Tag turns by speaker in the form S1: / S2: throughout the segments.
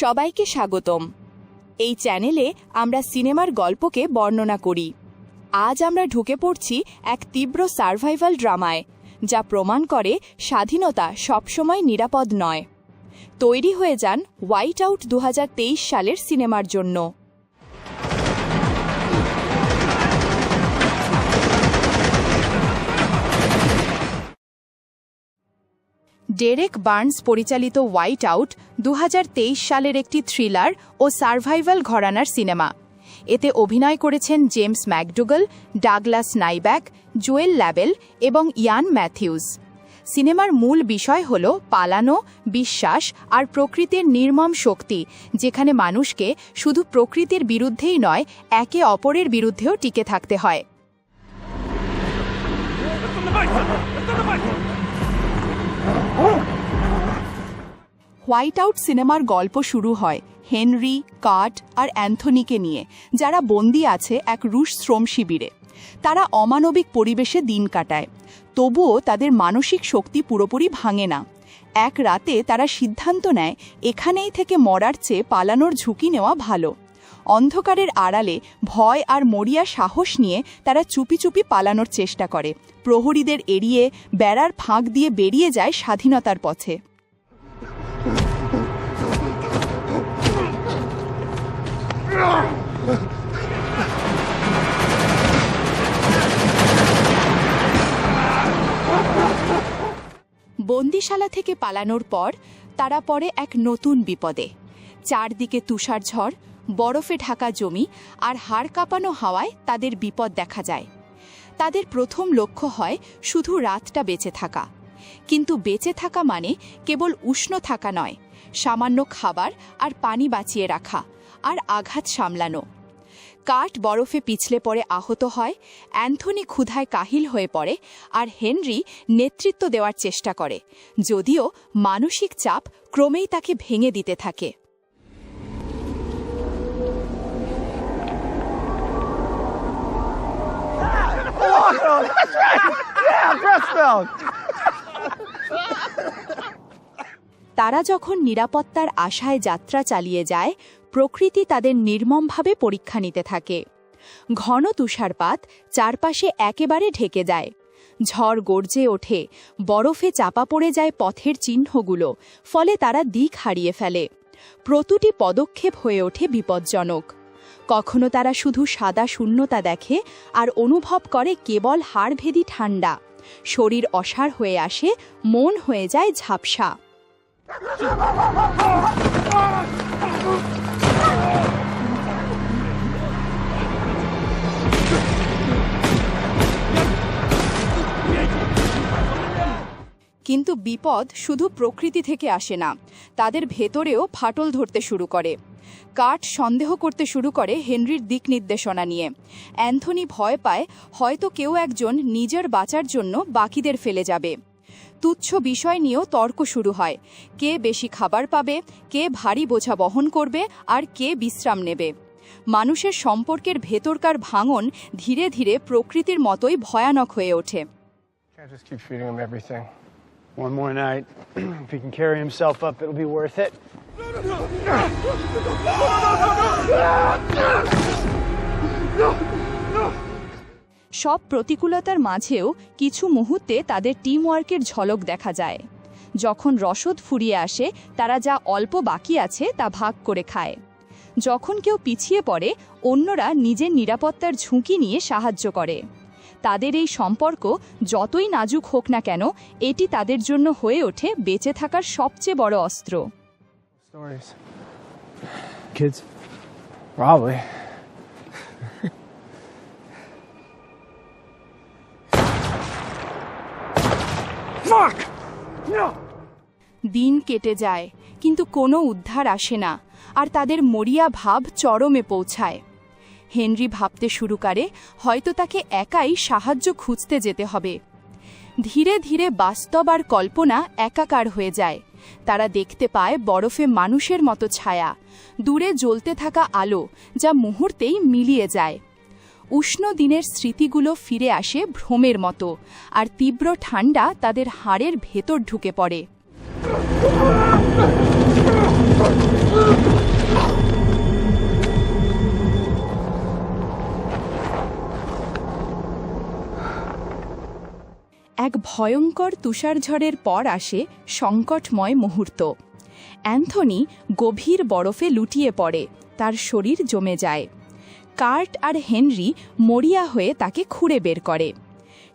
S1: সবাইকে স্বাগতম। এই চ্যানেলে আমরা সিনেমার গল্পকে বর্ণনা করি। আজ আমরা ঢুকে পড়ছি এক তীব্র সার্ভাইভাল ড্রামায়, যা প্রমাণ করে স্বাধীনতা সবসময় নিরাপদ নয়। তৈরি হয়ে যান হোয়াইট আউট দু হাজার তেইশ সালের সিনেমার জন্য। ডেরেক বার্নস পরিচালিত হোয়াইট আউট দু হাজার তেইশ সালের একটি থ্রিলার ও সার্ভাইভাল ঘরানার সিনেমা। এতে অভিনয় করেছেন James McDougall, Douglas Nyback, Joel Labelle এবং ইয়ান ম্যাথিউস। সিনেমার মূল বিষয় হল পালানো, বিশ্বাস আর প্রকৃতির নির্মম শক্তি, যেখানে মানুষকে শুধু প্রকৃতির বিরুদ্ধেই নয়, একে অপরের বিরুদ্ধেও টিকে থাকতে হয়। হোয়াইট আউট সিনেমার গল্প শুরু হয় হেনরি কার্ট আর অ্যান্থনিকে নিয়ে, যারা বন্দি আছে এক রুশ শ্রম শিবিরে। তারা অমানবিক পরিবেশে দিন কাটায়। তবুও তাদের মানসিক শক্তি পুরোপুরি ভাঙে না। এক রাতে তারা সিদ্ধান্ত নেয়, এখানেই থেকে মরার চেয়ে পালানোর ঝুঁকি নেওয়া ভালো। অন্ধকারের আড়ালে ভয় আর মরিয়া সাহস নিয়ে তারা চুপি চুপি পালানোর চেষ্টা করে। প্রহরীদের এড়িয়ে, বেড়ার ফাঁক দিয়ে বেরিয়ে যায় স্বাধীনতার পথে। বন্দিশালা থেকে পালানোর পর তারা পড়ে এক নতুন বিপদে। চারদিকে তুষারঝড় বরফে ঢাকা জমি আর হাড় কাঁপানো হাওয়ায় তাদের বিপদ দেখা যায়। তাদের প্রথম লক্ষ্য হয় শুধু রাতটা বেঁচে থাকা। কিন্তু বেঁচে থাকা মানে কেবল উষ্ণ থাকা নয়, সামান্য খাবার আর পানি বাঁচিয়ে রাখা। আর আঘাত সামলানো। কাঠ বরফে পিছলে পড়ে আহত হয়, অ্যান্থনি ক্ষুধায় কাহিল হয়ে পড়ে আর হেনরি নেতৃত্ব দেওয়ার চেষ্টা করে, যদিও মানসিক চাপ ক্রমেই তাকে ভেঙে দিতে থাকে। তারা যখন নিরাপত্তার আশায় যাত্রা চালিয়ে যায় প্রকৃতি তাদের নির্মমভাবে পরীক্ষা নিতে থাকে। ঘন তুষারপাত চারপাশে একেবারে ঢেকে যায়। ঝড় গর্জে ওঠে, বরফে চাপা পড়ে যায় পথের চিহ্নগুলো, ফলে তারা দিক হারিয়ে ফেলে। প্রতিটি পদক্ষেপ হয়ে ওঠে বিপজ্জনক। কখনো তারা শুধু সাদা শূন্যতা দেখে আর অনুভব করে কেবল হাড়ভেদি ঠান্ডা। শরীর অসাড় হয়ে আসে, মন হয়ে যায় ঝাপসা। কিন্তু বিপদ শুধু প্রকৃতি থেকে আসে না, তাদের ভেতরেও ফাটল ধরতে শুরু করে। কাঠ সন্দেহ করতে শুরু করে হেনরির দিক নির্দেশনা নিয়ে। অ্যান্থনি ভয় পায় হয়তো কেউ একজন নিজের বাঁচার জন্য বাকিদের ফেলে যাবে। তুচ্ছ বিষয় নিয়েও তর্ক শুরু হয়। কে বেশি খাবার পাবে, কে ভারী বোঝা বহন করবে, আর কে বিশ্রাম নেবে। মানুষের সম্পর্কের ভেতরকার ভাঙন ধীরে ধীরে প্রকৃতির মতোই ভয়ানক হয়ে ওঠে।
S2: One more night. if he can carry himself up, it'll be worth it.
S1: সব প্রতিকূলতার মাঝেও কিছু মুহূর্তে তাদের টিমওয়ার্কের ঝলক দেখা যায় যখন রসদ ফুরিয়ে আসে তারা যা অল্প বাকি আছে তা ভাগ করে খায় যখন কেউ পিছিয়ে পড়ে অন্যরা নিজের নিরাপত্তার ঝুঁকি নিয়ে সাহায্য করে তাদের এই সম্পর্ক যতই নাজুক হোক না কেন এটি তাদের জন্য হয়ে ওঠে বেঁচে থাকার সবচেয়ে বড় অস্ত্র
S2: Kids?
S3: Probably.
S2: Fuck! No!
S1: দিন কেটে যায় কিন্তু কোনো উদ্ধার আসে না আর তাদের মরিয়া ভাব চরমে পৌঁছায় হেনরি ভাবতে শুরু করে, হয়তো তাকে একাই সাহায্য খুঁজতে যেতে হবে। ধীরে ধীরে বাস্তব আর কল্পনা একাকার হয়ে যায়। তারা দেখতে পায় বরফে মানুষের মতো ছায়া, দূরে জ্বলতে থাকা আলো যা মুহূর্তেই মিলিয়ে যায়। উষ্ণ দিনের স্মৃতিগুলো ফিরে আসে ভ্রমের মতো, আর তীব্র ঠান্ডা তাদের হাড়ের ভেতর ঢুকে পড়ে। ভয়ঙ্কর তুষারঝড়ের পর আসে সংকটময় মুহূর্ত। অ্যান্থনি গভীর বরফে লুটিয়ে পড়ে, তার শরীর জমে যায়। কার্ট আর হেনরি মরিয়া হয়ে তাকে খুঁড়ে বের করে।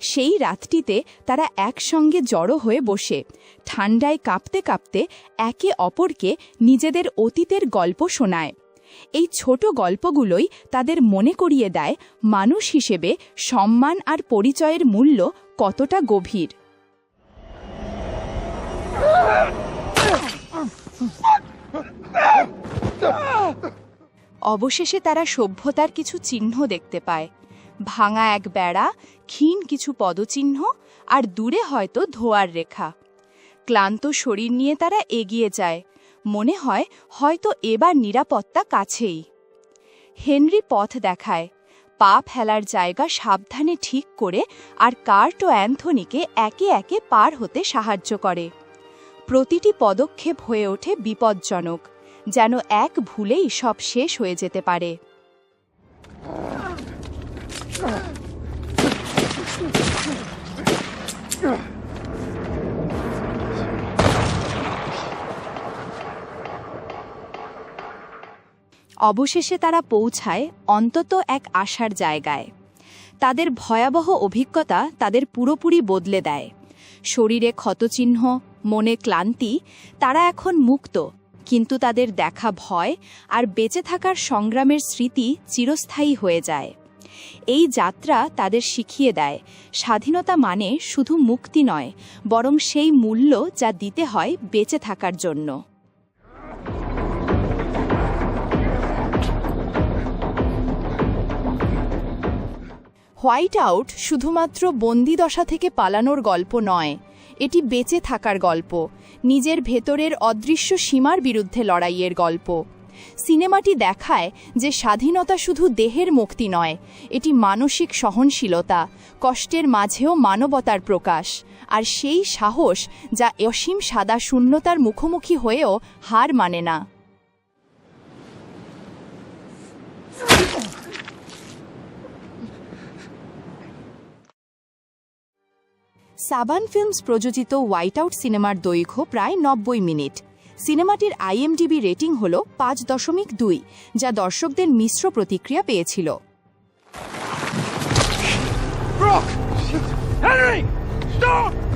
S1: সেই রাতটিতে তারা একসঙ্গে জড়ো হয়ে বসে ঠান্ডায় কাঁপতে কাঁপতে একে অপরকে নিজেদের অতীতের গল্প শোনায়। এই ছোট গল্পগুলোই তাদের মনে করিয়ে দেয় মানুষ হিসেবে সম্মান আর পরিচয়ের মূল্য কতটা গভীর? অবশেষে তারা সভ্যতার কিছু চিহ্ন দেখতে পায়। ভাঙা এক বেড়া, ক্ষীণ কিছু পদচিহ্ন, আর দূরে হয়তো ধোয়ার রেখা। ক্লান্ত শরীর নিয়ে তারা এগিয়ে যায়। মনে হয় হয়তো এবার নিরাপত্তা কাছেই। হেনরি পথ দেখায়। পা ফেলার জায়গা সাবধানে ঠিক করে আর কার্ট ও অ্যান্থনিকে একে একে পার হতে সাহায্য করে। প্রতিটি পদক্ষেপ হয়ে ওঠে বিপজ্জনক, যেন এক ভুলেই সব শেষ হয়ে যেতে পারে। অবশেষে তারা পৌঁছায় অন্তত এক আশার জায়গায়। তাদের ভয়াবহ অভিজ্ঞতা তাদের পুরোপুরি বদলে দেয়। শরীরে ক্ষতচিহ্ন, মনে ক্লান্তি, তারা এখন মুক্ত, কিন্তু তাদের দেখা ভয় আর বেঁচে থাকার সংগ্রামের স্মৃতি চিরস্থায়ী হয়ে যায়। এই যাত্রা তাদের শিখিয়ে দেয়, স্বাধীনতা মানে শুধু মুক্তি নয়, বরং সেই মূল্য যা দিতে হয় বেঁচে থাকার জন্য। হোয়াইট আউট শুধুমাত্র বন্দিদশা থেকে পালানোর গল্প নয়, এটি বেঁচে থাকার গল্প, নিজের ভেতরের অদৃশ্য সীমার বিরুদ্ধে লড়াইয়ের গল্প। সিনেমাটি দেখায় যে স্বাধীনতা শুধু দেহের মুক্তি নয়, এটি মানসিক সহনশীলতা, কষ্টের মাঝেও মানবতার প্রকাশ, আর সেই সাহস যা অসীম সাদা শূন্যতার মুখোমুখি হয়েও হার মানে না। সাবান ফিল্মস প্রযোজিত হোয়াইট আউট সিনেমার দৈর্ঘ্য প্রায় নব্বই মিনিট সিনেমাটির আইএমডিবি রেটিং হল পাঁচ দশমিক দুই, যা দর্শকদের মিশ্র প্রতিক্রিয়া পেয়েছিল!
S2: Stop!